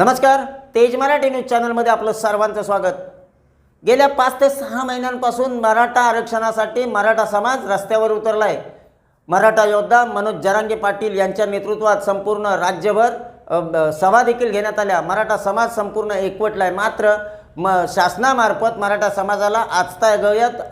नमस्कार तेज मराठी न्यूज चॅनलमध्ये आपलं सर्वांचं स्वागत. गेल्या पाच ते सहा महिन्यांपासून मराठा आरक्षणासाठी मराठा समाज रस्त्यावर उतरला आहे मराठा योद्धा मनोज जरांगे पाटील यांच्या नेतृत्वात संपूर्ण राज्यभर सभा देखील घेण्यात आल्या. मराठा समाज संपूर्ण एकवटला आहे मात्र म शासनामार्फत मराठा समाजाला आजता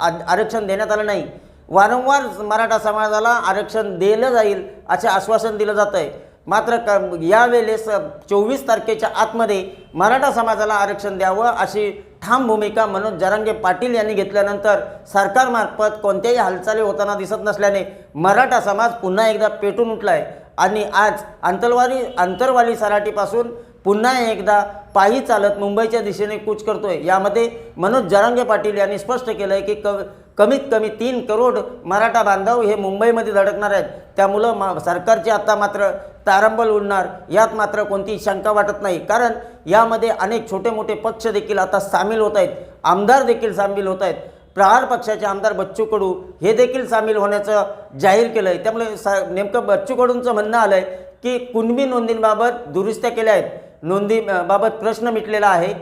आ- आरक्षण देण्यात आलं नाही. वारंवार मराठा समाजाला आरक्षण दिलं जाईल असे आश्वासन दिलं जात आहे मात्र क यावेळेस चोवीस तारखेच्या आतमध्ये मराठा समाजाला आरक्षण द्यावं अशी ठाम भूमिका मनोज जरांगे पाटील यांनी घेतल्यानंतर सरकारमार्फत कोणत्याही हालचाली होताना दिसत नसल्याने मराठा समाज पुन्हा एकदा पेटून उठला आहे आणि आज अंतरवाली अंतरवाली सराटीपासून पुन्हा एकदा पायी चालत मुंबईच्या दिशेने कूच करतोय. यामध्ये मनोज जरांगे पाटील यांनी स्पष्ट केलं आहे की क कमीत कमी तीन करोड मराठा बांधव हे मुंबईमध्ये धडकणार आहेत. त्यामुळं मा सरकारचे आता मात्र तारंबल उडणार यात मात्र कोणतीही शंका वाटत नाही. कारण यामध्ये अनेक छोटे मोठे पक्ष देखील आता सामील होत आहेत. आमदार देखील सामील होत आहेत. प्रहार पक्षाचे आमदार बच्चू कडू हे देखील सामील होण्याचं जाहीर केलं आहे त्यामुळे सा नेमकं बच्चू कडूंचं म्हणणं आलं आहे की कुणबी नोंदींबाबत दुरुस्त्या केल्या आहेत. नोंदी बाबत प्रश्न मिटलेला आहे.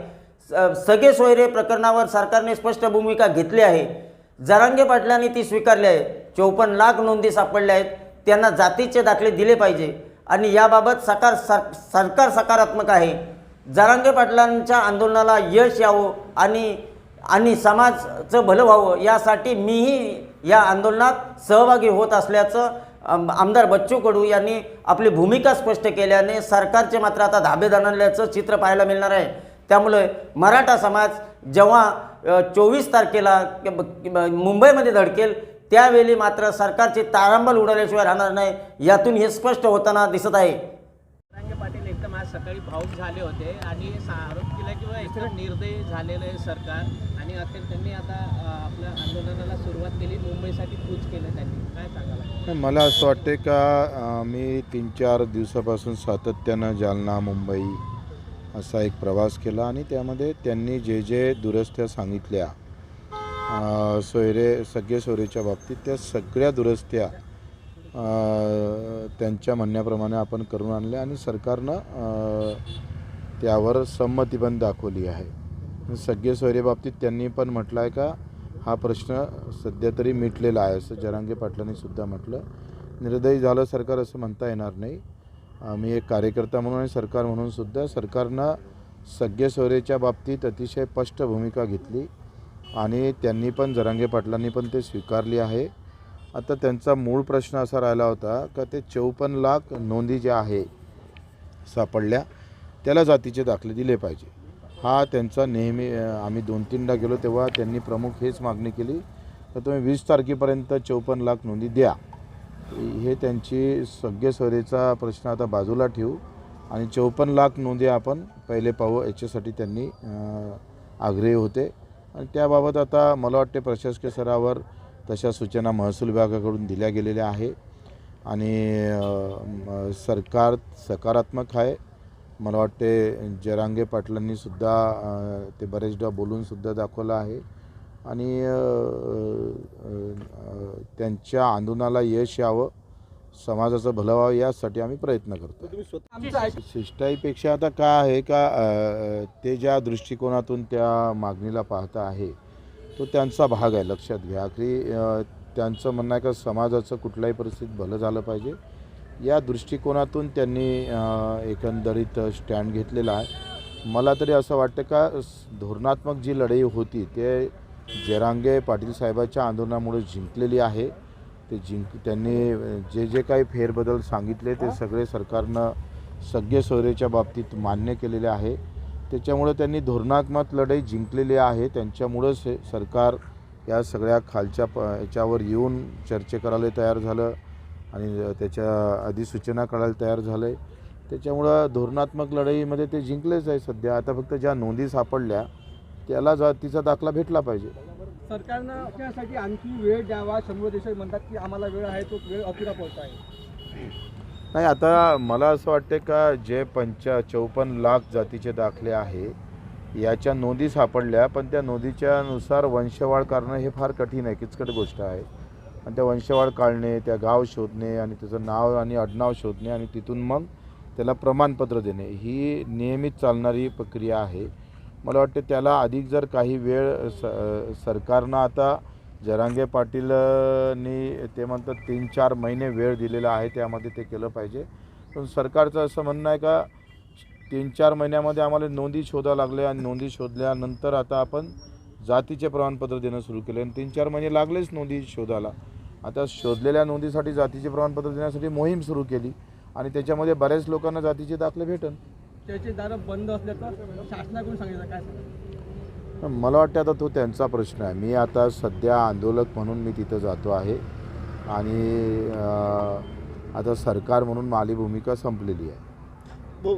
स- सगळे सोयरे प्रकरणावर सरकारने स्पष्ट भूमिका घेतली आहे. जरांगे पाटलांनी ती स्वीकारली आहे. चौपन्न लाख नोंदी सापडल्या आहेत. त्यांना जातीचे दाखले दिले पाहिजे. आणि याबाबत सकार सर सरकार सकारात्मक आहे. जरांगे पाटलांच्या आंदोलनाला यश यावं आणि आणि समाजचं भलं व्हावं यासाठी मीही या आंदोलनात सहभागी होत असल्याचं आमदार बच्चू कडू यांनी आपली भूमिका स्पष्ट केल्याने सरकारचे मात्र आता धाबे दणल्याचं चित्र पाहायला मिळणार आहे. त्यामुळे मराठा समाज जेव्हा चोवीस तारखेला मुंबईमध्ये धडकेल. त्यावेळी मात्र सरकारची तारांबल उडवल्याशिवाय राहणार नाही. यातून हे स्पष्ट होताना दिसत आहे. पाटील एकदम आज सकाळी भाऊक झाले होते आणि आरोप केला की बा एकदम निर्दयी झालेलं आहे सरकार. आणि अखेर त्यांनी आता आपल्या आंदोलनाला सुरुवात केली. मुंबईसाठी कूच केलं त्यांनी. काय सांगाल? नाही, मला असं वाटते का मी तीन चार दिवसापासून सातत्यानं जालना मुंबई असा एक प्रवास केला आणि त्यामध्ये त्यांनी जे जे दुरुस्त्या सांगितल्या सोयरे सगळे सोयरेच्या बाबतीत त्या सगळ्या दुरुस्त्या त्यांच्या म्हणण्याप्रमाणे आपण करून आणल्या आणि सरकारनं त्यावर संमती पण दाखवली आहे. सगळे सोयरे बाबतीत त्यांनी पण म्हटलं आहे का हा प्रश्न सध्या तरी मिटलेला आहे असं जरांगे पाटलांनी सुद्धा म्हटलं. निर्दयी झालं सरकार असं म्हणता येणार नाही. आम्ही एक कार्यकर्ता म्हणून आणि सरकार म्हणून सुद्धा सरकारनं सगळे बाबतीत अतिशय स्पष्ट भूमिका घेतली आणि त्यांनी पण जरांगे पाटलांनी पण ते स्वीकारली आहे. आता त्यांचा मूळ प्रश्न असा राहिला होता का ते चौपन्न लाख नोंदी ज्या आहे सापडल्या त्याला जातीचे दाखले दिले पाहिजे. हा त्यांचा नेहमी आम्ही दोन तीनदा गेलो तेव्हा त्यांनी प्रमुख हेच मागणी केली तर तुम्ही वीस तारखेपर्यंत चौपन्न लाख नोंदी द्या. हे त्यांची सगळे प्रश्न आता बाजूला ठेवू. आणि चौपन्न लाख नोंदी आपण पहिले पाहू. याच्यासाठी त्यांनी आग्रही होते. आणि त्याबाबत आता मला वाटते प्रशासकीय स्तरावर तशा सूचना महसूल विभागाकडून दिल्या गेलेल्या आहे. आणि सरकार सकारात्मक आहे. मला वाटते जरांगे पाटलांनीसुद्धा ते बरेचदा बोलूनसुद्धा दाखवलं आहे. आणि त्यांच्या आंदोलनाला यश यावं समाजाचं भलं व्हावं यासाठी आम्ही प्रयत्न करतो शिष्टाईपेक्षा आता काय आहे का ते ज्या दृष्टिकोनातून त्या मागणीला पाहता आहे तो त्यांचा भाग आहे. लक्षात घ्या. आखरी त्यांचं म्हणणं आहे का समाजाचं कुठल्याही परिस्थितीत भलं झालं पाहिजे. या दृष्टिकोनातून त्यांनी एकंदरीत स्टँड घेतलेला आहे. मला तरी असं वाटतं का धोरणात्मक जी लढाई होती ते जरांगे पाटील साहेबाच्या आंदोलनामुळे जिंकलेली आहे. ते जिंक त्यांनी जे जे काही फेरबदल सांगितले ते सगळे सरकारनं सगळे सोयरेच्या बाबतीत मान्य केलेले आहे. त्याच्यामुळे त्यांनी धोरणात्मक लढाई जिंकलेली आहे. त्यांच्यामुळंच हे सरकार या सगळ्या खालच्या प याच्यावर येऊन चर्चे करायला तयार झालं आणि त्याच्या अधिसूचना करायला तयार झालं आहे त्याच्यामुळं धोरणात्मक लढाईमध्ये ते जिंकलेच आहे सध्या. आता फक्त ज्या नोंदी सापडल्या त्याला जातीचा दाखला भेटला पाहिजे. सरकारनं त्यासाठी आणखी वेळ द्यावा शंभर देश म्हणतात की आम्हाला वेळ आहे तो वेळ अपुरा पडतो आहे. नाही आता मला असं वाटते का जे पंचा चौपन्न लाख जातीचे दाखले आहे याच्या नोंदी सापडल्या पण त्या नोंदीच्या नुसार वंशवाढ करणं हे फार कठीण आहे किचकट गोष्ट आहे. आणि त्या वंशवाढ काढणे त्या गाव शोधणे आणि त्याचं नाव आणि आडनाव शोधणे आणि तिथून मग त्याला प्रमाणपत्र देणे ही नियमित चालणारी प्रक्रिया आहे. मला वाटते त्याला अधिक जर काही वेळ स सरकारनं आता जरांगे पाटीलनी ते म्हणतात तीन चार महिने वेळ दिलेला आहे त्यामध्ये ते केलं पाहिजे. पण सरकारचं असं म्हणणं आहे का तीन चार महिन्यामध्ये आम्हाला नोंदी शोधावं लागले आणि नोंदी शोधल्यानंतर आता आपण जातीचे प्रमाणपत्र देणं सुरू केले आणि तीन चार महिने लागलेच नोंदी शोधायला. आता शोधलेल्या नोंदीसाठी जातीचे प्रमाणपत्र देण्यासाठी मोहीम सुरू केली आणि त्याच्यामध्ये बऱ्याच लोकांना जातीचे दाखले भेटन. त्याचे दारं बंद असल्याचं शासनाकडून सांगितलं. काय सांगा मला वाटतं आता तो त्यांचा प्रश्न आहे. मी आता सध्या आंदोलक म्हणून मी तिथं जातो आहे. आणि अं, आता सरकार म्हणून माझी भूमिका संपलेली आहे.